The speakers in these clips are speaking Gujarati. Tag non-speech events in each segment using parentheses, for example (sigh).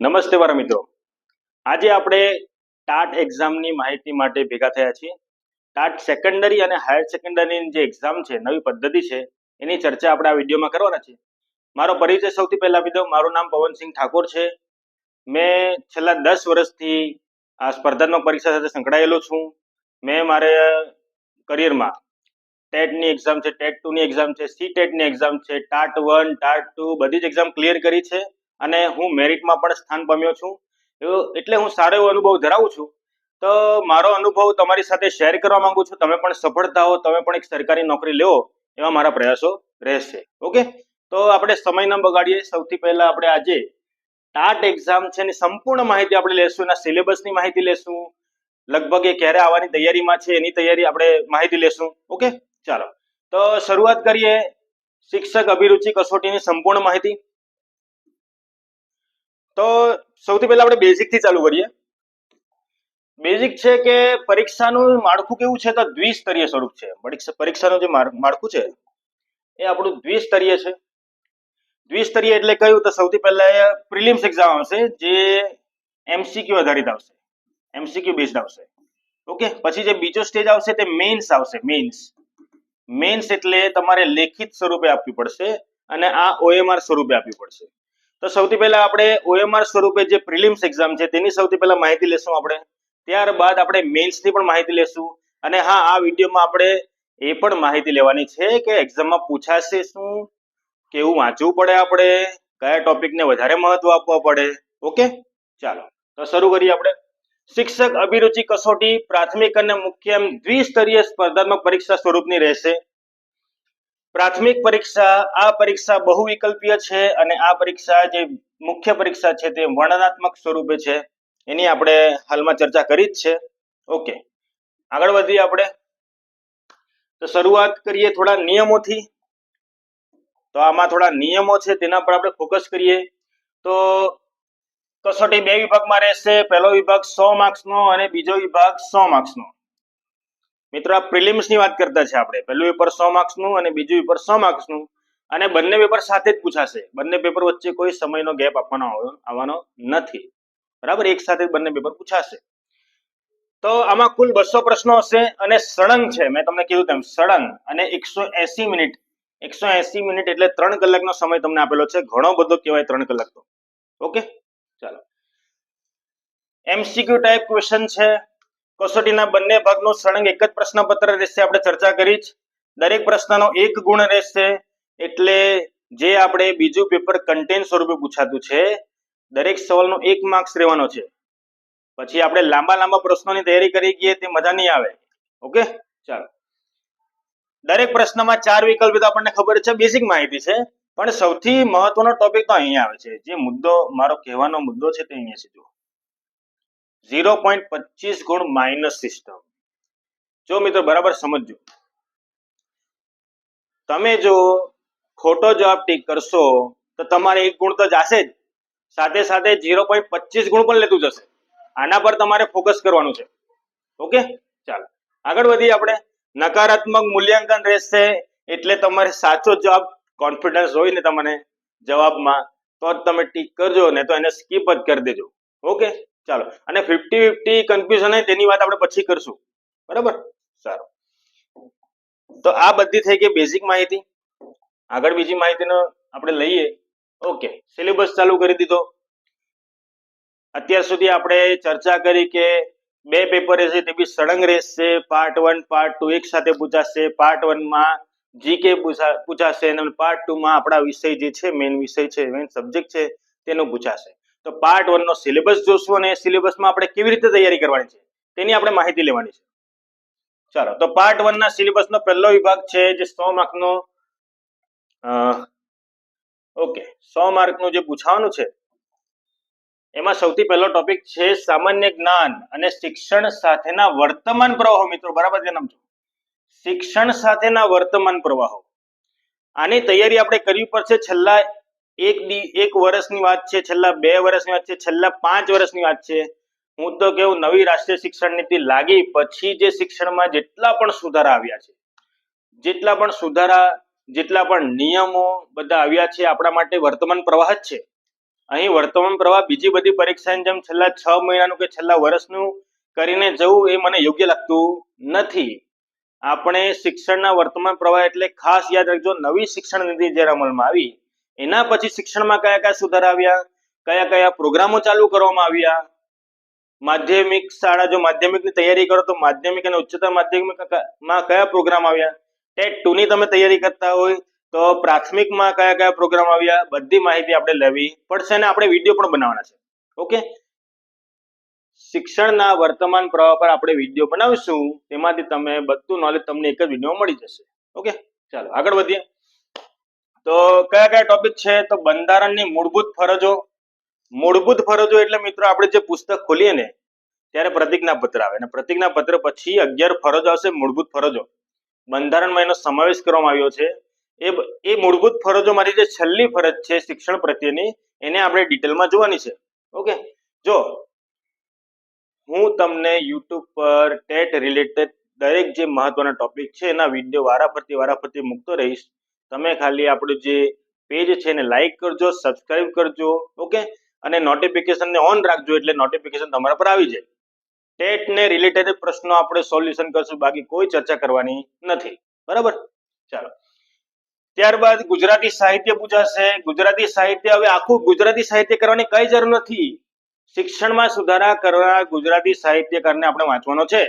નમસ્તે મારા મિત્રો. આજે આપણે ટાટ એક્ઝામની માહિતી માટે ભેગા થયા છીએ. ટાટ સેકન્ડરી અને હાયર સેકન્ડરીની જે એક્ઝામ છે, નવી પદ્ધતિ છે, એની ચર્ચા આપણે આ વિડીયોમાં કરવાના છે મારો પરિચય સૌથી પહેલા આપી દઉં. મારું નામ પવનસિંહ ઠાકોર છે. મેં છેલ્લા દસ વર્ષથી આ સ્પર્ધાત્મક પરીક્ષા સાથે સંકળાયેલો છું. મેં મારે કરિયરમાં ટેટની એક્ઝામ છે, ટેટ ટુની એક્ઝામ છે સી ટેટની એક્ઝામ છે, ટાટ વન, ટાટ ટુ બધી જ એક્ઝામ ક્લિયર કરી છે. અને હું મેરિટમાં પણ સ્થાન પામ્યો છું. એટલે હું સારો એવો અનુભવ ધરાવું છું. તો મારો અનુભવ તમારી સાથે શેર કરવા માંગુ છું. તમે પણ સફળ હો, તમે પણ એક સરકારી નોકરી લેવો એવા મારા પ્રયાસો રહેશે. ઓકે? તો આપણે સમય ન બગાડીએ. સૌથી પહેલા આપણે આજે ટાટ એક્ઝામ છે એની સંપૂર્ણ માહિતી આપણે લેશું, એના સિલેબસની માહિતી લેશું. લગભગ એ ક્યારે આવવાની તૈયારીમાં છે એની તૈયારી આપણે માહિતી લેશું. ઓકે? ચાલો. તો શરૂઆત કરીએ શિક્ષક અભિરુચિ કસોટીની સંપૂર્ણ માહિતી. તો સૌથી પહેલા આપણે બેઝિકથી ચાલુ કરીએ. બેઝિક છે કે પરીક્ષાનું માળખું કેવું છે તો દ્વિસ્તરીય સ્વરૂપ છે. પરીક્ષાનું જે માળખું છે, એ આપણું દ્વિસ્તરીય છે. દ્વિસ્તરીય એટલે કયું? તો સૌથી પહેલા પ્રિલિમ્સ એક્ઝામ આવશે, જે એમસીક્યુ આધારિત આવશે. એમસીક્યુ બેઝડ આવશે. ઓકે? પછી જે બીજો સ્ટેજ આવશે તે મેન્સ આવશે મેન્સ મેન્સ એટલે તમારે લેખિત સ્વરૂપે આપવી પડશે અને આ ઓએમઆર સ્વરૂપે આપવી પડશે. તો સૌથી પહેલા આપણે ઓએમઆર સ્વરૂપે જે પ્રિલિમ્સ એક્ઝામ છે, તેની સૌથી પહેલા માહિતી લેશું આપણે. ત્યારબાદ આપણે મેન્સની પણ માહિતી લેશું. અને હા, આ વિડીયોમાં આપણે એ પણ માહિતી લેવાની છે કે એક્ઝામમાં પૂછાશે શું, કેવું વાંચવું પડે આપણે, કયા ટોપિકને વધારે મહત્વ આપવા પડે. ઓકે? ચાલો. તો શરૂ કરીએ આપણે. શિક્ષક અભિરુચિ કસોટી પ્રાથમિક અને મુખ્ય એમ દ્વિસ્તરીય સ્પર્ધાત્મક પરીક્ષા સ્વરૂપની રહેશે. પ્રાથમિક પરીક્ષા, આ પરીક્ષા બહુવિકલ્પીય છે અને આ પરીક્ષા જે મુખ્ય પરીક્ષા છે તે વર્ણનાત્મક સ્વરૂપે છે. એની આપણે હાલમાં ચર્ચા કરી જ છે. ઓકે. આગળ વધીએ આપણે. તો શરૂઆત કરીએ થોડા નિયમોથી. તો આમાં થોડા નિયમો છે તેના પર આપણે ફોકસ કરીએ. તો કસોટી બે વિભાગમાં રહેશે. પહેલો વિભાગ સો માર્ક્સનો અને બીજો વિભાગ સો માર્ક્સનો મિત્રો, આ પ્રિલિમ્સની વાત કરતા છે આપણે. પહેલું પેપર સો માર્ક્સનું અને બીજું પેપર સો માર્ક્સનું અને બંને પેપર સાથે જ પૂછાશે. બંને પેપર વચ્ચે કોઈ સમયનો ગેપ આપવાનો આવ- આવવાનો નથી. બરાબર? એક સાથે બંને પેપર પૂછાશે. તો આમાં કુલ બસો પ્રશ્નો હશે અને સળંગ છે. મેં તમને કીધું તેમ સળંગ અને એકસો એસી મિનિટ. એકસો એસી મિનિટ એટલે ત્રણ કલાકનો સમય તમને આપેલો છે. ઘણો બધો કહેવાય ત્રણ કલાકનો ઓકે? ચાલો. એમસીક્યુ ટાઈપ ક્વેશ્ચન છે. કસોટીના બંને ભાગનું સળંગ એક જ પ્રશ્નપત્ર રહેશે. આપણે ચર્ચા કરી જ. દરેક પ્રશ્નનો એક ગુણ રહેશે. એટલે જે આપણે બીજું પેપર કન્ટેન્ટ સ્વરૂપે પૂછાતું છે, દરેક સવાલનો એક માર્ક્સ રહેવાનો છે. પછી આપણે લાંબા લાંબા પ્રશ્નોની તૈયારી કરી ગઈએ, તે મજા નહીં આવે. ઓકે? ચાલો. દરેક પ્રશ્નમાં ચાર વિકલ્પ તો આપણને ખબર છે બેઝિક માહિતી છે. પણ સૌથી મહત્વનો ટોપિક તો અહીંયા આવે છે. જે મુદ્દો, મારો કહેવાનો મુદ્દો છે તે અહીંયા છે, જુઓ. ઝીરો પોઈન્ટ પચીસ ગુણ માઇનસ સિસ્ટમ. જો મિત્રો બરાબર સમજો તમે જો ખોટો જવાબ ટીક કરશો, તો તમારે એક ગુણ તો જશે જ. સાથે સાથે ઝીરો પોઈન્ટ પચીસ ગુણ પણ લેતું જશે. આના પર તમારે ફોકસ કરવાનું છે. ઓકે? ચાલો. આગળ વધીએ આપણે. નકારાત્મક મૂલ્યાંકન રહેશે એટલે તમારે સાચો જવાબ, કોન્ફિડન્સ હોય ને તમને જવાબમાં, તો જ તમે ટીક કરજો ને તો એને સ્કીપ જ કરી દેજો. ઓકે? ચાલો. અને ફિફ્ટી ફિફ્ટી કન્ફ્યુઝન તેની વાત આપણે પછી કરશું. બરાબર? સારું. તો આ બધી થઈ ગઈ બેઝિક માહિતી. આગળ બીજી માહિતીનો આપણે લઈએ. ઓકે સિલેબસ ચાલુ કરી દીધો. અત્યાર સુધી આપણે ચર્ચા કરી કે બે પેપર રહેશે, તે બી સળંગ રહેશે પાર્ટ વન પાર્ટ ટુ એક સાથે પૂછાશે. પાર્ટ વનમાં જીકે પૂછાશે. પાર્ટ ટુમાં આપણા વિષય જે છે મેઇન વિષય છે મેઇન સબ્જેક્ટ છે, તેનું પૂછાશે. તો પાર્ટ વન નો સિલેબસ જોશું અને સિલેબસમાં આપણે કેવી રીતે તૈયારી કરવાની છે તેની આપણે માહિતી લેવાની છે. ચાલો, તો પાર્ટ વન ના સિલેબસ નો પહેલો વિભાગ છે જે સો માર્ક નો ઓકે, સો માર્કનું જે પૂછવાનું છે, એમાં સૌથી પહેલો ટોપિક છે સામાન્ય જ્ઞાન અને શિક્ષણ સાથેના વર્તમાન પ્રવાહો. મિત્રો, બરાબર ધ્યાન આપજો શિક્ષણ સાથેના વર્તમાન પ્રવાહો. આની તૈયારી આપણે કરવી પડશે છેલ્લા એક દી, એક વર્ષની વાત છે, છેલ્લા બે વર્ષની વાત છે, છેલ્લા પાંચ વર્ષની વાત છે. હું તો કેવું, નવી રાષ્ટ્રીય શિક્ષણ નીતિ લાગી, પછી જે શિક્ષણમાં જેટલા પણ સુધારા આવ્યા છે, જેટલા પણ સુધારા, જેટલા પણ નિયમો બધા આવ્યા છે, આપણા માટે વર્તમાન પ્રવાહ જ છે. અહીં વર્તમાન પ્રવાહ બીજી બધી પરીક્ષાની જેમ છેલ્લા છ મહિનાનું કે છેલ્લા વર્ષનું કરીને જવું એ મને યોગ્ય લાગતું નથી. આપણે શિક્ષણના વર્તમાન પ્રવાહ એટલે ખાસ યાદ રાખજો, નવી શિક્ષણ નીતિ જ્યારે અમલમાં આવી એના પછી શિક્ષણમાં કયા કયા સુધાર આવ્યા? કયા કયા પ્રોગ્રામો ચાલુ કરવામાં આવ્યા? માધ્યમિક શાળા જો માધ્યમિકની તૈયારી કરો તો માધ્યમિક અને ઉચ્ચતર માધ્યમિકમાં કયા પ્રોગ્રામ આવ્યા? ટેટ ટુ ની તમે તૈયારી કરતા હોય તો પ્રાથમિકમાં કયા કયા પ્રોગ્રામ આવ્યા? બધી માહિતી આપણે લેવી પડશે અને આપણે વીડિયો પણ બનાવવાના છે. ઓકે? શિક્ષણના વર્તમાન પ્રવાહ પર આપણે વીડિયો બનાવીશું. તેમાંથી તમે બધું નોલેજ તમને એક જ વીડિયો મળી જશે. ઓકે? ચાલો, આગળ વધીએ. તો કયા કયા ટોપિક છે? તો બંધારણની મૂળભૂત ફરજો. મૂળભૂત ફરજો એટલે મિત્રો આપણે જે પુસ્તક ખોલીએ ને, ત્યારે પ્રતિજ્ઞા પત્ર આવે. અને પ્રતિજ્ઞા પત્ર પછી અગિયાર ફરજો આવશે મૂળભૂત ફરજો. બંધારણમાં એનો સમાવેશ કરવામાં આવ્યો છે. એ એ મૂળભૂત ફરજો મારી જે છેલ્લી ફરજ છે શિક્ષણ પ્રત્યેની, એને આપણે ડિટેલમાં જોવાની છે. ઓકે? જો, હું તમને યુટ્યુબ પર ટેટ રિલેટેડ દરેક જે મહત્વના ટોપિક છે, એના વીડિયો વારાફરતી વારાફરતી મૂકતો રહીશ. તમે ખાલી આપણું જે પેજ છે એને લાઈક કરજો સબસ્ક્રાઇબ કરજો ઓકે અને નોટિફિકેશનને ઓન રાખજો એટલે નોટિફિકેશન તમારા પર આવી જાય. ટેટને રિલેટેડ પ્રશ્નો આપણે સોલ્યુશન કરશું, બાકી કોઈ ચર્ચા કરવાની નથી. બરાબર? ચાલો. ત્યારબાદ ગુજરાતી સાહિત્ય પૂછાશે. ગુજરાતી સાહિત્ય હવે આખું ગુજરાતી સાહિત્ય કરવાની કઈ જરૂર નથી. શિક્ષણમાં સુધારા કરવા ગુજરાતી સાહિત્યકારને આપણે વાંચવાનો છે.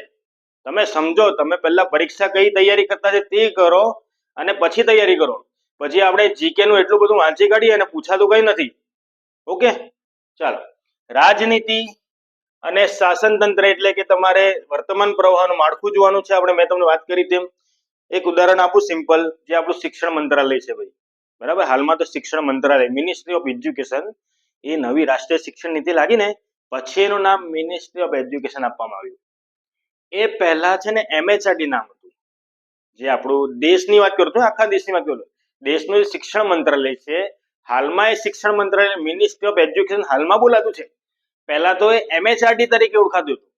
તમે સમજો, તમે પહેલા પરીક્ષા કઈ તૈયારી કરતા છે તે કરો. અને પછી તૈયારી કરો. પછી આપણે જીકે નું એટલું બધું વાંચી કાઢીએ અને પૂછાતું કઈ નથી. ઓકે? ચાલો. રાજનીતિ અને શાસન તંત્ર એટલે કે તમારે વર્તમાન પ્રવાહનું માળખું જોવાનું છે. આપણે મેં તમને વાત કરી તેમ. એક ઉદાહરણ આપું સિમ્પલ, જે આપણું શિક્ષણ મંત્રાલય છે ભાઈ. બરાબર? હાલમાં તો શિક્ષણ મંત્રાલય મિનિસ્ટ્રી ઓફ એજ્યુકેશન એ નવી રાષ્ટ્રીય શિક્ષણ નીતિ લાગીને પછી એનું નામ મિનિસ્ટ્રી ઓફ એજ્યુકેશન આપવામાં આવ્યું. એ પહેલા છે ને એમએચઆરડી નામ જે આપણું દેશની વાત કરું છું, આખા દેશની વાત કરું દેશનું જે શિક્ષણ મંત્રાલય છે, હાલમાં એ શિક્ષણ મંત્રાલય મિનિસ્ટ્રી ઓફ એજ્યુકેશન હાલમાં બોલાતું છે. પહેલા તો એ એમએચઆરડી તરીકે ઓળખાતું હતું.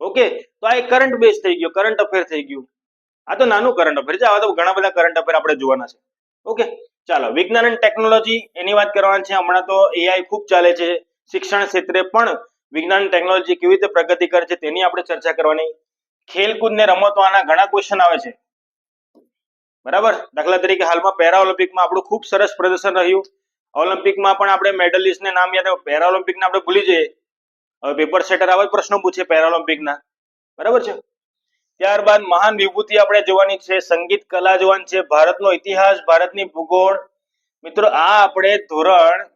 ઓકે? તો આ એક કરંટ બેઝ થઈ ગયો કરંટ અફેર થઈ ગયું. આ તો નાનું કરંટ અફેર છે, આવા તો ઘણા બધા કરંટ અફેર આપણે જોવાના છે. ઓકે? ચાલો, વિજ્ઞાન અને ટેકનોલોજી એની વાત કરવાની છે. હમણાં તો એઆઈ ખૂબ ચાલે છે. શિક્ષણ ક્ષેત્રે પણ વિજ્ઞાન ટેકનોલોજી કેવી રીતે પ્રગતિ કરે છે તેની આપણે ચર્ચા કરવાની. ખેલકૂદ ને રમતો આના ઘણા ક્વેશ્ચન આવે છે. બરાબર? દાખલા તરીકે હાલમાં પેરા ઓલિમ્પિકમાં આપણું ખૂબ સરસ પ્રદર્શન રહ્યું. ઓલિમ્પિકમાં પણ આપણે મેડલિસ્ટને નામ યાદ પેરા ઓલિમ્પિકને આપણે ભૂલી જઈએ. હવે પેપર સેટર આવા પ્રશ્નો પૂછે પેરા ઓલિમ્પિકના બરાબર છે? ત્યારબાદ મહાન વિભૂતિ આપણે જોવાની છે. સંગીત કલા જોવાની છે. ભારતનો ઇતિહાસ, ભારતની ભૂગોળ. મિત્રો, આ આપણે ધોરણ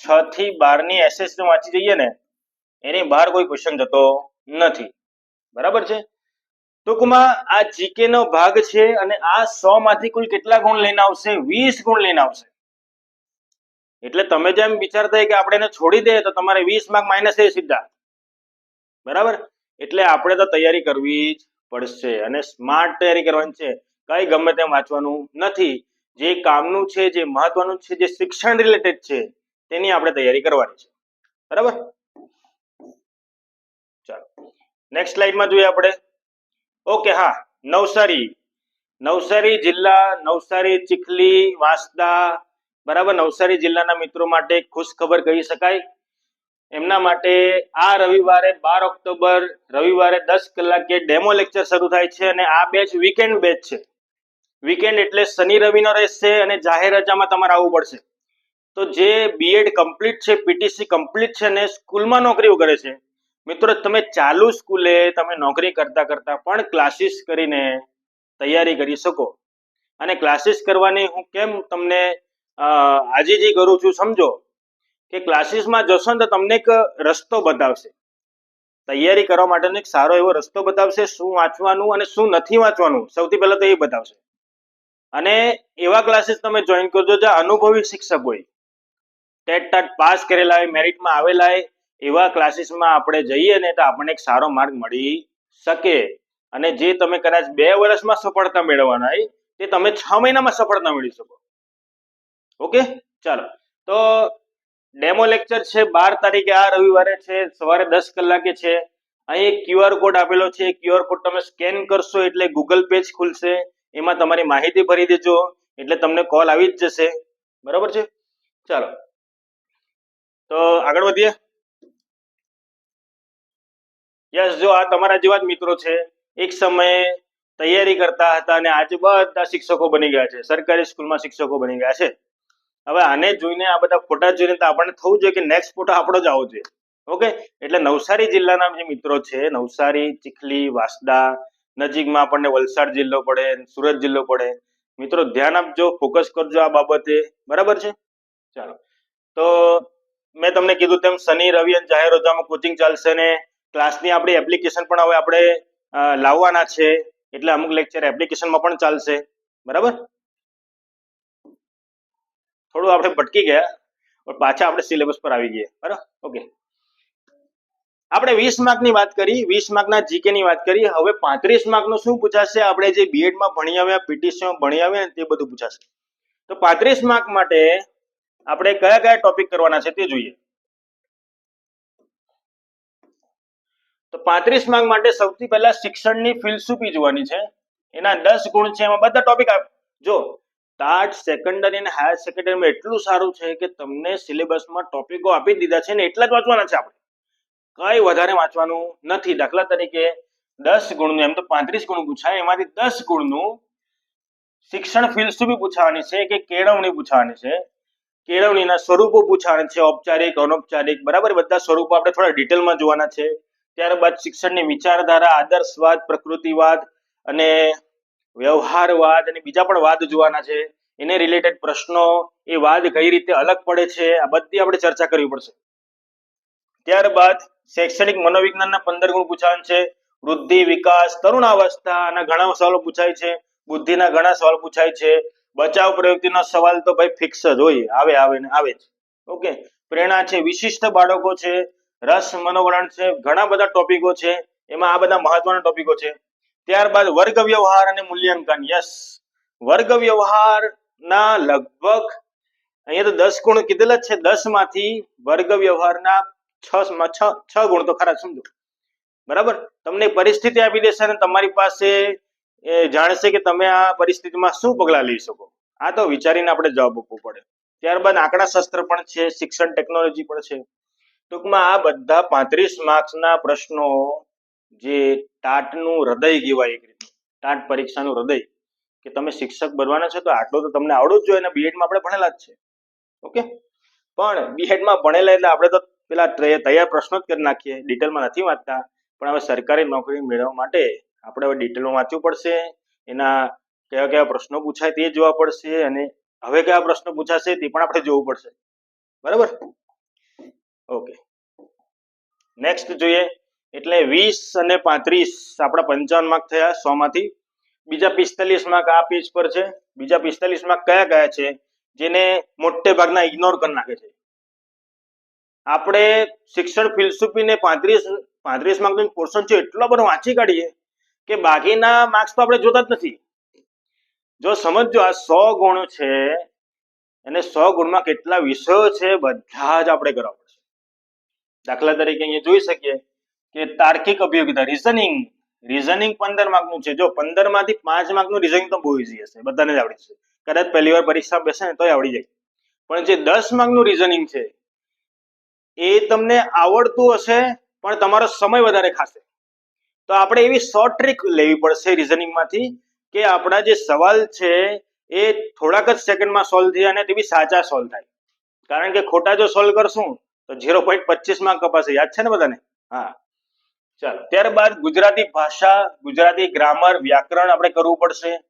છ થી બારની એસએસ વાંચી જઈએ ને, એની બહાર કોઈ ક્વેશ્ચન જતો નથી. બરાબર છે? ટૂંકમાં આ જીકે નો ભાગ છે અને આ સો માંથી કુલ કેટલા ગુણ લઈને આવશે? વીસ ગુણ લઈને આવશે. એટલે તમે જેમ વિચારતા કે આપણે એને છોડી દઈએ તો તમારે વીસ માર્ક માઇનસ એ સીધા. બરાબર? એટલે આપણે તો તૈયારી કરવી જ પડશે અને સ્માર્ટ તૈયારી કરવાની છે. કઈ ગમે તેમ વાંચવાનું નથી. જે કામનું છે, જે મહત્વનું છે, જે શિક્ષણ રિલેટેડ છે, તેની આપણે તૈયારી કરવાની છે. બરાબર? ચાલો. નેક્સ્ટ સ્લાઇડમાં જોઈએ આપણે. ઓકે, હા. નવસારી. નવસારી જિલ્લા, નવસારી, ચીખલી, વાંસદા, બરાબર? નવસારી જિલ્લાના મિત્રો માટે ખુશ ખબર કહી શકાય. એમના માટે આ રવિવારે બાર ઓક્ટોબર, રવિવારે દસ કલાકે ડેમો લેક્ચર શરૂ થાય છે અને આ બેચ વીકેન્ડ બેચ છે. વીકેન્ડ એટલે શનિ રવિનો રહેશે અને જાહેર રજામાં તમારે આવવું પડશે. તો જે બીએડ કમ્પ્લીટ છે પીટીસી કમ્પ્લીટ છે ને સ્કૂલમાં નોકરીઓ કરે છે મિત્રો, તમે ચાલુ સ્કૂલે તમે નોકરી કરતા કરતા પણ ક્લાસીસ કરીને તૈયારી કરી શકો. અને ક્લાસીસ કરવાની હું કેમ તમને આજીજી કરું છું સમજો કે ક્લાસીસમાં જશો ને તો તમને એક રસ્તો બતાવશે. તૈયારી કરવા માટેનો એક સારો એવો રસ્તો બતાવશે શું વાંચવાનું અને શું નથી વાંચવાનું. સૌથી પહેલા તો એ બતાવશે. અને એવા ક્લાસીસ તમે જોઈન કરજો જે અનુભવી શિક્ષક હોય. ટેટ ટાટ પાસ કરેલા હોય મેરિટમાં આવેલા હોય એવા ક્લાસીસમાં આપણે જઈએ ને તો આપણને એક સારો માર્ગ મળી શકે. અને જે તમે કદાચ બે વર્ષમાં સફળતા મેળવવાના હોય, તે તમે છ મહિનામાં સફળતા મેળવી શકો. ઓકે? ચાલો. તો ડેમો લેક્ચર છે, બાર તારીખે, આ રવિવારે છે, સવારે દસ કલાકે છે. અહીં એક ક્યુઆર કોડ આપેલો છે. ક્યુઆર કોડ તમે સ્કેન કરશો એટલે ગૂગલ પેજ ખુલશે. એમાં તમારી માહિતી ભરી દેજો. એટલે તમને કોલ આવી જ જશે. બરાબર છે? ચાલો. તો આગળ વધીએ. યસ, જો આ તમારા જેવા જ મિત્રો છે, એક સમયે તૈયારી કરતા હતા અને આજે બધા શિક્ષકો બની ગયા છે, સરકારી સ્કૂલમાં શિક્ષકો બની ગયા છે. હવે આને જોઈને આ બધા ફોટા જોઈને તો આપણને થવું જોઈએ કે નેક્સ્ટ ફોટો આપણો જ આવો જોઈએ. ઓકે? એટલે નવસારી જિલ્લાના જે મિત્રો છે, નવસારી, ચીખલી, વાસદા, નજીકમાં આપણને વલસાડ જિલ્લો પડે, સુરત જિલ્લો પડે. મિત્રો, ધ્યાન આપજો ફોકસ કરજો આ બાબતે. બરાબર છે? ચાલો. તો મેં તમને કીધું તેમ શનિ, રવિ અને જાહેર રજામાં કોચિંગ ચાલશે ને ક્લાસની આપણી એપ્લિકેશન પણ હવે આપણે લાવવાના છે. એટલે અમુક લેક્ચર એપ્લિકેશનમાં પણ ચાલશે. બરાબર? થોડું આપણે ભટકી ગયા પાછા આપણે સિલેબસ પર આવી ગયા બરાબર? ઓકે આપણે વીસ માર્કની વાત કરી, વીસ માર્કના જીકે ની વાત કરી. હવે પાંત્રીસ માર્કનું શું પૂછાશે? આપણે જે બીએડમાં ભણી આવ્યા પીટીસીમાં ભણી આવ્યા, તે બધું પૂછાશે. તો પાંત્રીસ માર્ક માટે આપણે કયા કયા ટોપિક કરવાના છે તે જોઈએ. તો પાંત્રીસ માર્ક માટે સૌથી પહેલા શિક્ષણની ફિલસૂફી જોવાની છે? એના દસ ગુણ છે, એમાં બધા ટોપિક જો ટાટ સેકન્ડરી અને હાયર સેકન્ડરીમાં એટલું સારું છે કે તમને સિલેબસમાં ટોપિકો આપી દીધા છે ને એટલા જ વાંચવાના છે આપણે. કઈ વધારે વાંચવાનું નથી. દાખલા તરીકે દસ ગુણનું, એમ તો પાંત્રીસ ગુણ પૂછાય, એમાંથી દસ ગુણનું શિક્ષણ ફિલસૂફી પૂછાવાની છે કે કેળવણી પૂછાવાની છે? કેળવણીના સ્વરૂપો પૂછાવાના છે, ઔપચારિક, અનૌપચારિક, બરાબર? બધા સ્વરૂપો આપણે થોડા ડિટેલમાં જોવાના છે. ત્યારબાદ શિક્ષણની વિચારધારા, આદર્શવાદ, પ્રકૃતિવાદ અને વ્યવહારવાદ અને બીજા પણ વાદ જોવાના છે. એને રિલેટેડ પ્રશ્નો, એ વાદ કઈ રીતે અલગ પડે છે, આ બધી આપણે ચર્ચા કરવી પડશે. ત્યારબાદ શૈક્ષણિક મનોવિજ્ઞાનના પંદર ગુણ પૂછાવાના છે. વૃદ્ધિ, વિકાસ, તરુણાવસ્થા અને ઘણા સવાલો પૂછાય છે. બુદ્ધિના ઘણા સવાલ પૂછાય છે. બચાવ પ્રવૃત્તિનો સવાલ તો ભાઈ ફિક્સ જ હોય, આવે આવે ને આવે જ. ઓકે? પ્રેરણા છે, વિશિષ્ટ બાળકો છે. રસ મનોવરણ છે, ઘણા બધા ટોપિકો છે, એમાં આ બધા મહત્વના ટોપિકો છે. ત્યારબાદ વર્ગ વ્યવહાર અને મૂલ્યાંકન, યસ. વર્ગ વ્યવહાર ના લગભગ, અહીંયા તો દસ ગુણ કીધેલા જ છે દસમાંથી વર્ગ વ્યવહારના છ છ ગુણ તો ખરા સમજો. બરાબર? તમને પરિસ્થિતિ આપી દેશે અને તમારી પાસે જાણશે કે તમે આ પરિસ્થિતિમાં શું પગલાં લઈ શકો. આ તો વિચારીને આપણે જવાબ આપવો પડે. ત્યારબાદ આંકડા શાસ્ત્ર પણ છે, શિક્ષણ ટેકનોલોજી પણ છે. ટૂંકમાં આ બધા પાંત્રીસ માર્ક્સના પ્રશ્નો જે ટાટનું હૃદય કહેવાય એક રીતે, ટાટ પરીક્ષાનું હૃદય, કે તમે શિક્ષક બનવાના છો તો આટલું તો તમને આવડવું જ જોઈએ અને બીએડમાં આપણે ભણેલા જ છે. ઓકે? પણ બીએડમાં ભણેલા એટલે આપણે તો પેલા તૈયાર પ્રશ્નો જ કરી નાખીએ, ડિટેલમાં નથી વાંચતા. પણ હવે સરકારી નોકરી મેળવવા માટે આપણે હવે ડિટેલમાં વાંચવું પડશે, એના કયા કયા પ્રશ્નો પૂછાય તે જોવા પડશે અને હવે કયા પ્રશ્નો પૂછાશે તે પણ આપણે જોવું પડશે. બરાબર? ઓકે નેક્સ્ટ જોઈએ. એટલે વીસ અને પાંત્રીસ આપણા પંચાવન માર્ક થયા સો માંથી. બીજા પિસ્તાલીસ માર્ક આ પેજ પર છે. બીજા પિસ્તાલીસ માર્ક કયા કયા છે? જેને મોટે ભાગના ઇગ્નોર કરી નાખે છે. આપણે શિક્ષણ ફિલસુફીને પાંત્રીસ પાંત્રીસ માર્કનું પોર્શન છે એટલો બધો વાંચી કાઢીએ કે બાકીના માર્ક્સ તો આપણે જોતા જ નથી. જો સમજો આ સો ગુણ છે અને સો ગુણમાં કેટલા વિષયો છે, બધા જ આપણે કરવા દાખલા તરીકે અહીંયા જોઈ શકીએ કે તાર્કિક અભિયોગિતા રીઝનિંગ રીઝનિંગ પંદર માર્કનું છે. જો પંદરમાંથી પાંચ માર્કનું રીઝનિંગ તો બહુ ઇઝી હશે. બધાને જ આવડી જશે. કદાચ પહેલી વાર પરીક્ષા બેસે ને તોય આવડી જાય. પણ જે દસ માર્કનું રીઝનિંગ છે, એ તમને આવડતું હશે, પણ તમારો સમય વધારે ખાશે. તો આપણે એવી શોર્ટ ટ્રીક લેવી પડશે રિઝનિંગમાંથી કે આપણા જે સવાલ છે, એ થોડાક જ સેકન્ડમાં સોલ્વ થાય અને તે બી સાચા સોલ્વ થાય. કારણ કે ખોટા જો સોલ્વ કરશું તો ઝીરો પોઈન્ટ પચીસમાં કપાશે. યાદ છે ને બધાને? હા. ચાલો. ત્યારબાદ ગુજરાતી ભાષા, ગુજરાતી ગ્રામર વ્યાકરણ આપણે કરવું પડશે.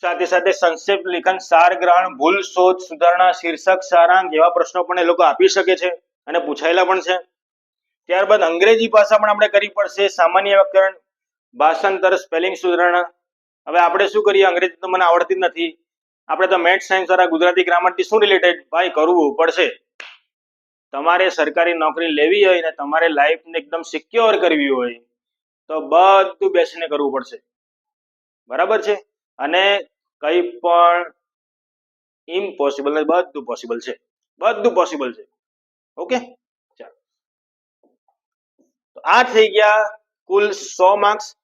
સાથે સાથે સંક્ષેપ લેખન, સાર ગ્રહણ, ભૂલ શોધ, સુધારણા, શીર્ષક, સારાંશ એવા પ્રશ્નો પણ એ લોકો આપી શકે છે અને પૂછાયેલા પણ છે. ત્યારબાદ અંગ્રેજી ભાષા પણ આપણે કરવી પડશે. સામાન્ય વ્યાકરણ, ભાષાંતર, સ્પેલિંગ સુધારણા. હવે આપણે શું કરીએ? અંગ્રેજી તો મને આવડતી નથી. આપણે તો મેથ સાયન્સ દ્વારા ગુજરાતી ગ્રામરથી શું રિલેટેડ ભાઈ, કરવું પડશે. તમારે સરકારી નોકરી લેવી હોય ને તમારે લાઈફને એકદમ સિક્યોર કરવી હોય, તો બધું બેસીને કરવું પડશે. બરાબર છે? અને કંઈ પણ ઇમ્પોસિબલ બધું પોસિબલ છે. બધું પોસિબલ છે. ઓકે? ચાલો. આ થઈ ગયા કુલ સો માર્ક્સ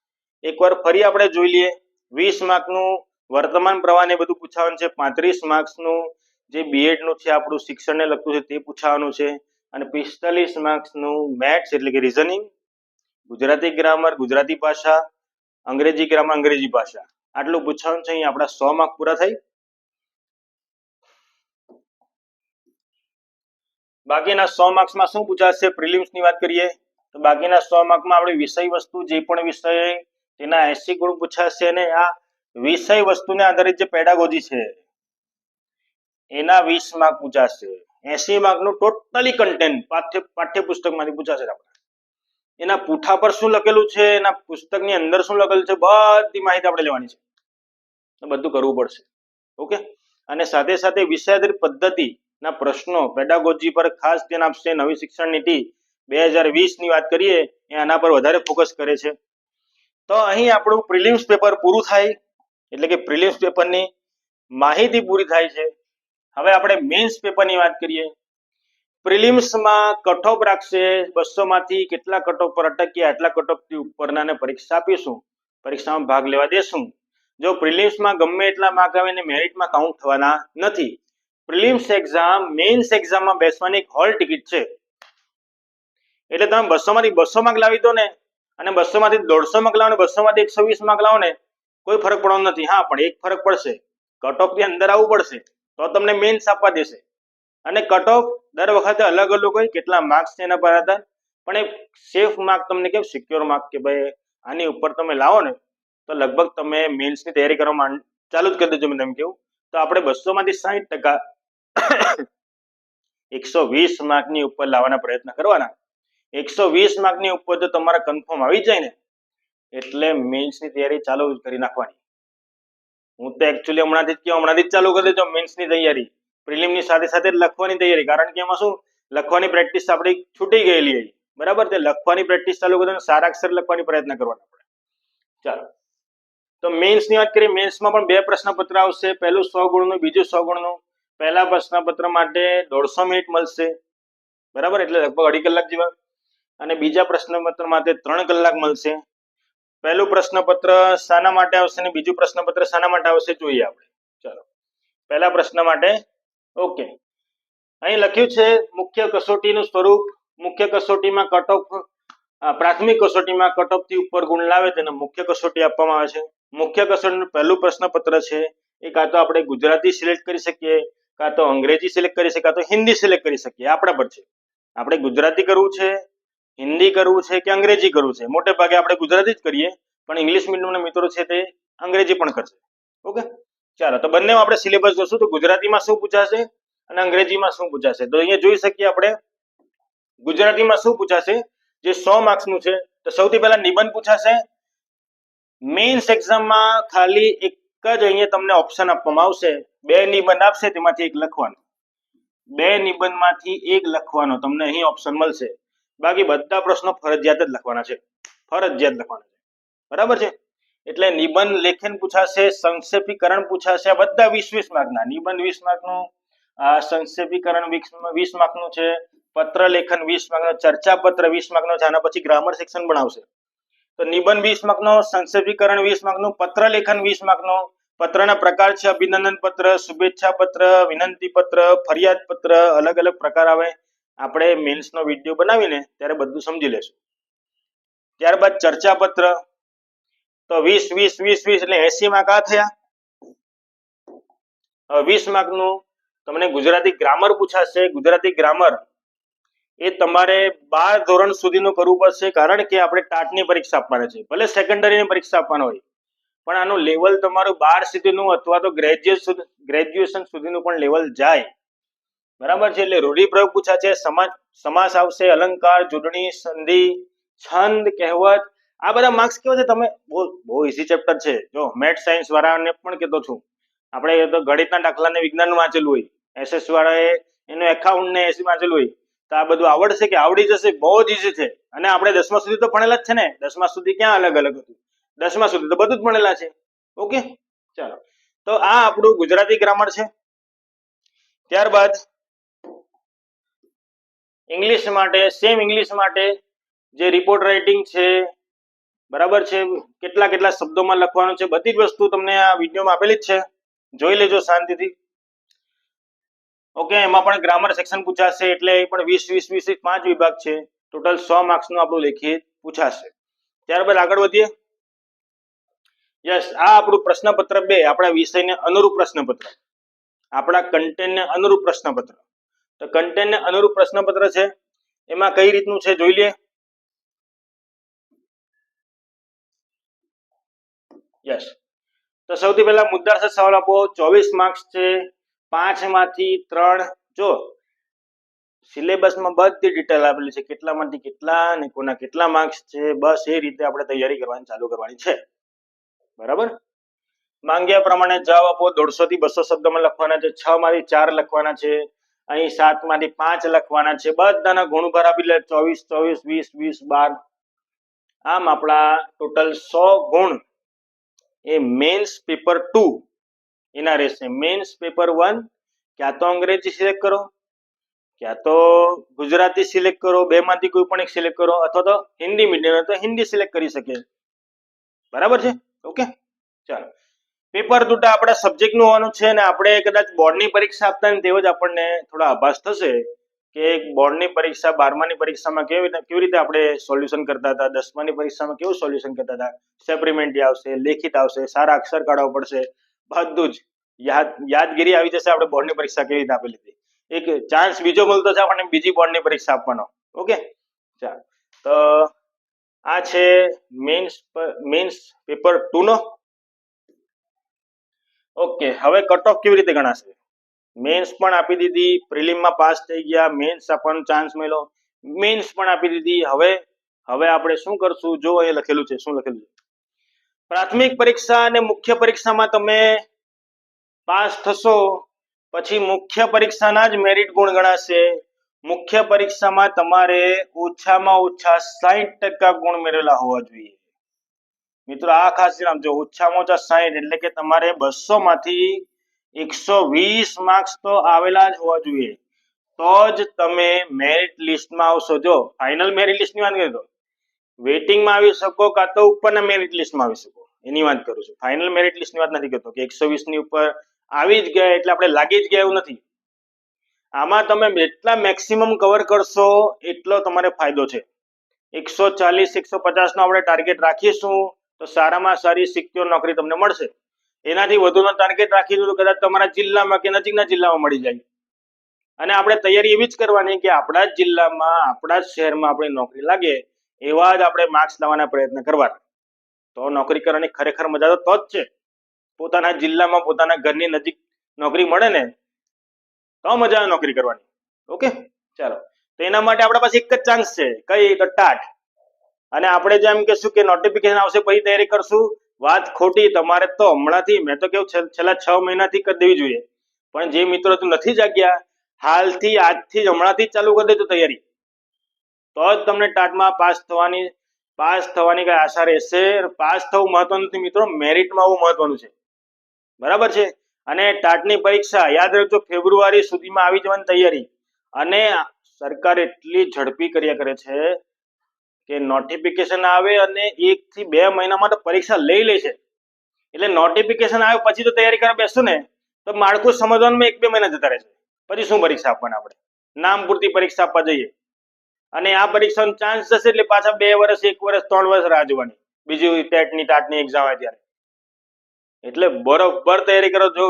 એકવાર ફરી આપણે જોઈ લઈએ. વીસ માર્કનું વર્તમાન પ્રવાહને બધું પૂછાવાનું છે. પાંત્રીસ માર્ક્સનું જે બીએડનું છે, આપણું શિક્ષણને લગતું છે, તે પૂછાવાનું છે. અને પિસ્તાલીસ માર્ક્સનું મેથ્સ એટલે કે રિઝનિંગ ગુજરાતી ગ્રામર ગુજરાતી ભાષા, અંગ્રેજી ગ્રામર અંગ્રેજી ભાષા. આટલું પૂછવાનું છે, અહીં આપણા સો માર્ક પૂરા થઈ. બાકીના સો માર્ક્સમાં શું પૂછાશે? પ્રિલિમ્સની વાત કરીએ. તો બાકીના સો માર્કમાં આપણે વિષય વસ્તુ જે પણ વિષય તેના એસી ગુણ પૂછાશે અને આ વિષય વસ્તુને આધારિત જે પેડાગોજી છે એના વીસ માર્ક પૂછાશે. એસી માર્કનું ટોટલી કન્ટેન્ટ પાઠ્ય, પાઠ્યપુસ્તકમાંથી પૂછાશે આપણે એના પૂઠા પર શું લખેલું છે? એના પુસ્તકની અંદર શું લખેલું છે? બધી માહિતી આપણે લેવાની છે. બધું કરવું પડશે. ઓકે? અને સાથે સાથે વિષયાધારિત પદ્ધતિના પ્રશ્નો પેડાગોજી પર ખાસ ધ્યાન આપશે. નવી શિક્ષણ નીતિ બે હજાર વીસની વાત કરીએ, એ આના પર વધારે ફોકસ કરે છે. તો અહીં આપણું પ્રિલિમ્સ પેપર પૂરું થાય. એટલે કે પ્રિલિમ્સ પેપરની માહિતી પૂરી થાય છે. હવે આપણે મેન્સ પેપરની વાત કરીએ. પ્રિલિમ્સમાં કટ ઓફ રાખશે બસો માંથી કેટલા કટ ઓફ પર અટકીએ, આટલા કટ ઓફથી ઉપરનાને પરીક્ષા આપીશું. પરીક્ષામાં ભાગ લેવા દેશું. જો પ્રિલિમ્સમાં ગમે એટલા માર્ક આવે ને મેરિટમાં કાઉન્ટ થવાના નથી. પ્રિલિમ્સ એક્ઝામ મેન્સ એક્ઝામમાં બેસવાની એક હોલ ટિકિટ છે. એટલે તમે બસો માંથી બસો માર્ક લાવી દો ને, અને બસો માંથી દોઢસો માર્ક લાવો ને બસો માંથી એકસો વીસ માર્ક લાવો ને, કોઈ ફરક પડવાનો નથી. હા, પણ એક ફરક પડશે. કટ ઓફની અંદર આવવું પડશે. તો તમને મેન્સ આપવા દેશે. અને કટ ઓફ દર વખતે અલગ અલગ હોય, કેટલા માર્ક્સ છે એના પર આધાર. પણ એક સેફ માર્ક તમને કેમ સિક્યોર માર્ક કે ભાઈ, આની ઉપર તમે લાવો ને, તો લગભગ તમે મેન્સની તૈયારી કરવા ચાલુ જ કરી દેજો મેં તમે કેવું. તો આપણે બસો માંથી સાહીઠ ટકા (coughs) એકસો વીસ માર્કની ઉપર લાવવાના પ્રયત્ન કરવાના. એકસો વીસ માર્કની ઉપર જો તમારા કન્ફર્મ આવી જાય ને, એટલે મેન્સની તૈયારી ચાલુ કરી નાખવાની. હું તો એકચ્યુઅલી હમણાંથી જ કહું હમણાંથી જ ચાલુ કરી દેજો મેન્સની તૈયારી. પ્રિલિમની સાથે સાથે લખવાની તૈયારી. કારણ કે એમાં શું? લખવાની પ્રેક્ટિસ આપણી છૂટી ગયેલી હોય બરાબર તે લખવાની પ્રેક્ટિસ ચાલુ કરી દો સારા અક્ષર લખવાની પ્રયત્ન કરવાનો આપણે ચાલો. તો મેન્સની વાત કરીએ. મેન્સમાં પણ બે પ્રશ્નપત્ર આવશે. પહેલું સો ગુણનું, બીજું સો ગુણનું. પહેલા પ્રશ્નપત્ર માટે દોઢસો મિનિટ મળશે. બરાબર? એટલે લગભગ અઢી કલાક જેવા. અને બીજા પ્રશ્નપત્ર માટે ત્રણ કલાક મળશે. પહેલું પ્રશ્નપત્ર શાના માટે આવશે અને બીજું પ્રશ્નપત્ર શાના માટે આવશે જોઈએ આપણે. ચાલો. પહેલા પ્રશ્ન માટે ઓકે અહીં લખ્યું છે, મુખ્ય કસોટીનું સ્વરૂપ, મુખ્ય કસોટીમાં કટ ઓફ પ્રાથમિક કસોટીમાં કટ ઓફથી ઉપર ગુણ લાવે તેને મુખ્ય કસોટી આપવામાં આવે છે. મુખ્ય કસોટીનું પહેલું પ્રશ્નપત્ર છે, એ કાં તો આપણે ગુજરાતી સિલેક્ટ કરી શકીએ, કાં તો અંગ્રેજી સિલેક્ટ કરી શકીએ, કાં તો હિન્દી સિલેક્ટ કરી શકીએ આપણા પર છે. આપણે ગુજરાતી કરવું છે હિન્દી કરવું છે કે અંગ્રેજી કરવું છે? મોટે ભાગે આપણે ગુજરાતી જ કરીએ, પણ ઇંગ્લિશ મીડિયમના મિત્રો છે તે અંગ્રેજી પણ કરશે. ઓકે? ચાલો, તો બંને આપણે સિલેબસ જોશું, તો ગુજરાતીમાં શું પૂછાશે અને અંગ્રેજીમાં શું પૂછાશે? તો અહીંયા જોઈ શકીએ આપણે, ગુજરાતીમાં શું પૂછાશે? જે સો માર્ક્સનું છે, તો સૌથી પહેલા નિબંધ પૂછાશે. મેઇન્સ એક્ઝામમાં ખાલી એક જ અહીંયા તમને ઓપ્શન આપવામાં આવશે. બે નિબંધ આપશે, તેમાંથી એક લખવાનો. બે નિબંધમાંથી એક લખવાનો તમને અહીં ઓપ્શન મળશે. બાકી બધા પ્રશ્નો ફરજિયાત જ લખવાના છે. ફરજિયાત લખવાના છે. બરાબર છે? એટલે નિબંધ લેખન પૂછાશે, સંક્ષેપીકરણ પૂછાશે, આ બધા વીસ વીસ માર્કના. નિબંધ વીસ માર્કનું, આ સંક્ષેપીકરણ વીસ માર્કનું છે. પત્ર લેખન વીસ માર્કનો, ચર્ચા પત્ર વીસ માર્કનો છે. આના પછી ગ્રામર સેક્શન આવશે તો નિબંધ વીસ માર્કનો, સંક્ષેપીકરણ વીસ માર્કનું, પત્ર લેખન વીસ માર્કનો. પત્રના પ્રકાર છે. અભિનંદન પત્ર, શુભેચ્છા પત્ર, વિનંતી પત્ર, ફરિયાદ પત્ર, અલગ અલગ પ્રકાર આવે. આપણે મેન્સનો વીડિયો બનાવીને ત્યારે બધું સમજી લેશું. ત્યારબાદ ચર્ચા પત્ર તો વીસ વીસ વીસ વીસ એટલે એસી માર્ક આ થયા. વીસ માર્કનું તમને ગુજરાતી ગ્રામર પૂછાશે. ગુજરાતી ગ્રામર એ તમારે બાર ધોરણ સુધીનું કરવું પડશે કારણ કે આપણે ટાટની પરીક્ષા આપવાના છે. ભલે સેકન્ડરીની પરીક્ષા આપવાનો હોય, પણ આનું લેવલ તમારું બાર સુધીનું અથવા તો ગ્રેજ્યુએશન ગ્રેજ્યુએશન સુધીનું પણ લેવલ જાય. બરાબર છે, એટલે રૂઢિપ્રયોગ પૂછા છે, સમાજ, સમાસ આવશે, અલંકાર જોડણી સંધિ, છંદ, કહેવત, આ બધા માર્ક્સ કેવો છે? તમે બહુ બહુ ઇઝી ચેપ્ટર છે. જો મેથ સાયન્સ વાળાને પણ કહેતો છું. આપણે તો ગણિતના દાખલાને વિજ્ઞાનનું વાંચેલું હોય. એસએસ વાળાએ એનું એકાઉન્ટ ને એસી વાંચેલું હોય. તો આ બધું આવડશે કે આવડી જશે? બહુ જ ઇઝી છે. અને આપણે દસમા સુધી તો ભણેલા જ છે ને? દસમા સુધી ક્યાં અલગ અલગ હતું? દસમા સુધી તો બધું જ ભણેલા છે. ઓકે? ચાલો. તો આ આપણું ગુજરાતી ગ્રામર છે. ત્યારબાદ ઇંગ્લિશ માટે સેમ ઇંગ્લિશ માટે જે રિપોર્ટ રાઇટિંગ છે, બરાબર છે, કેટલા કેટલા શબ્દોમાં લખવાનું છે, બધી જ વસ્તુ તમને આ વિડીયોમાં આપેલી જ છે. જોઈ લેજો શાંતિથી. ઓકે એમાં પણ ગ્રામર સેક્શન પૂછાશે, એટલે એ પણ વીસ વીસ વીસ પાંચ વિભાગ છે. ટોટલ સો માર્ક્સનું આપણું લેખિત પૂછાશે. ત્યારબાદ આગળ વધીએ. યસ આ આપણું પ્રશ્નપત્ર બે, આપણા વિષયને અનુરૂપ પ્રશ્નપત્ર. આપણા કન્ટેન્ટને અનુરૂપ પ્રશ્નપત્ર. તો કન્ટેન્ટને અનુરૂપ પ્રશ્નપત્ર છે. એમાં કઈ રીતનું છે જોઈ લઈએ યસ તો સૌથી પહેલા મુદ્દાસર સવાલ આપો. ચોવીસ માર્ક્સ છે. પાંચમાંથી ત્રણ. જો સિલેબસમાં બધી ડિટેલ આપેલી છે. કેટલામાંથી કેટલા અને કોના કેટલા માર્ક્સ છે. બસ એ રીતે આપણે તૈયારી કરવાની, ચાલુ કરવાની છે. બરાબર? માંગ્યા પ્રમાણે જવાબ આપો. દોઢસો થી બસો શબ્દમાં લખવાના છે. છ માંથી ચાર લખવાના છે. અહીં સાતમાંથી પાંચ લખવાના છે. બધાના ગુણ ભર આપી લે. ચોવીસ ચોવીસ, વીસ વીસ, બાર. આમ આપણા ટોટલ સો ગુણ. એ મેન્સ પેપર ટુ. એના રહેશે. Mains paper one. ક્યાં તો અંગ્રેજી સિલેક્ટ કરો. ક્યાં તો ગુજરાતી સિલેક્ટ કરો. બે માંથી કોઈ પણ એક સિલેક્ટ કરો. અથવા તો હિન્દી મીડિયમ તો હિન્દી સિલેક્ટ કરી શકે. બરાબર છે? ઓકે? ચાલો. પેપર તૂટા આપણા સબ્જેક્ટનું હોવાનું છે ને આપણે કદાચ બોર્ડની પરીક્ષા આપતા ને તેવો જ આપણને થોડા આભાસ થશે કે બોર્ડની પરીક્ષા બારમાની પરીક્ષામાં કેવી રીતે કેવી રીતે આપણે સોલ્યુશન કરતા હતા, દસમાની પરીક્ષામાં કેવું સોલ્યુશન કરતા હતા સેપ્રિમેન્ટરી આવશે, લેખિત આવશે, સારા અક્ષર કાઢવા પડશે, બધું જ. યાદ, યાદગીરી આવી જશે આપણે બોર્ડની પરીક્ષા કેવી રીતે આપેલી હતી. એક ચાન્સ બીજો મળતો છે આપણને બીજી બોર્ડની પરીક્ષા આપવાનો. ઓકે? ચાલ. તો આ છે મેન્સ મેન્સ પેપર ટુ નો ઓકે હવે કટ ઓફ કેવી રીતે ગણાશે? મેન્સ પણ આપી દીધી પ્રિલિમમાં પાસ થઈ ગયા મેન્સ આપવાનો ચાન્સ મળ્યો. મેન્સ પણ આપી દીધી. હવે હવે આપણે શું કરશું? જો એ લખેલું છે, શું લખેલું છે? પ્રાથમિક પરીક્ષા અને મુખ્ય પરીક્ષામાં તમે પાસ થશો, પછી મુખ્ય પરીક્ષાના જ મેરિટ ગુણ ગણાશે. મુખ્ય પરીક્ષામાં તમારે ઓછામાં ઓછા સાહીઠ ટકા ગુણ મેળવેલા હોવા જોઈએ. મિત્રો, આ ખાસ જણાવજો ઓછામાં ઓછા સાઈઠ એટલે કે તમારે બસો માંથી એકસો વીસ માર્ક્સ તો આવેલા જ હોવા જોઈએ. તો જ તમે મેરિટ લિસ્ટમાં આવશો. જો ફાઇનલ મેરિટ લિસ્ટની વાત કરીએ તો વેટિંગમાં આવી શકો કાં તો ઉપરના મેરિટ લિસ્ટમાં આવી શકો. એની વાત કરું છું. ફાઇનલ મેરિટ લિસ્ટની વાત નથી કરતો કે એકસો વીસની ઉપર આવી જ ગયા એટલે આપણે લાગી જ ગયા એવું નથી. આમાં તમે જેટલા મેક્સિમમ કવર કરશો, એટલો તમારે ફાયદો છે. એકસો ચાલીસ, એકસો પચાસનો આપણે ટાર્ગેટ રાખીશું. તો સારામાં સારી સિક્યોર નોકરી તમને મળશે. એનાથી વધુનો ટાર્ગેટ રાખી તો કદાચ તમારા જિલ્લામાં કે નજીકના જિલ્લામાં મળી જાય. અને આપણે તૈયારી એવી જ કરવાની કે આપણા જ જિલ્લામાં, આપણા જ શહેરમાં આપણી નોકરી લાગે એવા જ આપણે માર્ક્સ લાવવાના પ્રયત્ન કરવા તો નોકરી કરવાની ખરેખર મજા તો તો જ છે. પોતાના જિલ્લામાં પોતાના ઘરની નજીક નોકરી મળે ને, તો મજા આવે નોકરી કરવાની. ઓકે? ચાલો. તો એના માટે આપણા પાસે એક જ ચાન્સ છે. કઈ? તો ટાટ. અને આપણે જેમ કહેશું કે નોટિફિકેશન આવશે, પછી તૈયારી કરશું. વાત ખોટી, તમારે તો હમણાંથી, મેં તો કેવું, છેલ્લા- છ મહિનાથી કરી દેવી જોઈએ. પણ જે મિત્રો નથી જાગ્યા, હાલથી, આજથી જ હમણાંથી ચાલુ કરી દેજો તૈયારી. તો જ તમને ટાટમાં પાસ થવાની પાસ થવાની કઈ આશા રહેશે. પાસ થવું મહત્વનું નથી મિત્રો મેરિટમાં આવું મહત્વનું છે. બરાબર છે? અને ટાટની પરીક્ષા, યાદ રાખજો, ફેબ્રુઆરી સુધીમાં આવી જવાની તૈયારી. અને સરકાર એટલી ઝડપી કર્યા કરે છે કે નોટિફિકેશન આવે અને એક થી બે મહિનામાં તો પરીક્ષા લઈ લે છે. એટલે નોટિફિકેશન આવે પછી તો તૈયારી કરવા બેસો ને, તો માળખું સમજવાનું એક બે મહિના જતા રહેશે પછી શું પરીક્ષા આપવાના આપણે? નામ પૂરતી પરીક્ષા આપવા જઈએ. અને આ પરીક્ષાનો ચાન્સ જશે એટલે પાછા બે વર્ષ, એક વર્ષ, ત્રણ વર્ષ રાહ જોવાની. બીજી ટેટની ટાટની એક્ઝામ આવે ત્યારે. એટલે બરોબર તૈયારી કરો. જો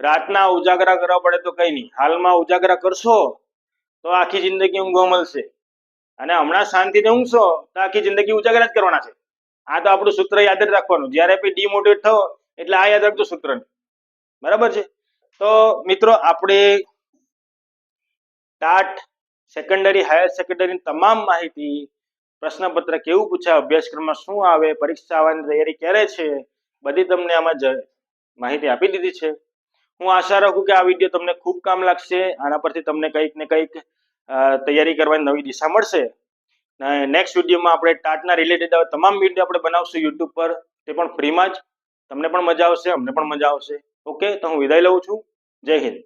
રાતના ઉજાગરા કરવા પડે તો કઈ નહીં. હાલમાં ઉજાગરા કરશો તો આખી જિંદગી ઊંઘો મળશે. અને હમણાં શાંતિને ઊંઘશો તો આખી જિંદગી ઉજાગર જ કરવાના છે. આ તો આપણું સૂત્ર યાદ જ રાખવાનું. જ્યારે બી ડિમોટિવેટ થવો એટલે આ યાદ રાખજો સૂત્ર બરાબર છે? તો મિત્રો, આપણે ટાટ સેકન્ડરી હાયર સેકન્ડરી તમામ માહિતી, પ્રશ્નપત્ર કેવું પૂછાય, અભ્યાસક્રમમાં શું આવે, પરીક્ષા આવવાની તૈયારી ક્યારે છે, બધી તમને આમાં માહિતી આપી દીધી છે. હું આશા રાખું કે આ વીડિયો તમને ખૂબ કામ લાગશે. આના પરથી તમને કંઈક ને કંઈક તૈયારી કરવાની નવી દિશા મળશે. નેક્સ્ટ વિડીયોમાં આપણે ટાટના રિલેટેડ તમામ વીડિયો આપણે બનાવશું યુટ્યુબ પર. તે પણ ફ્રીમાં જ. તમને પણ મજા આવશે, અમને પણ મજા આવશે. ઓકે તો હું વિદાય લઉં છું. જય હિન્દ.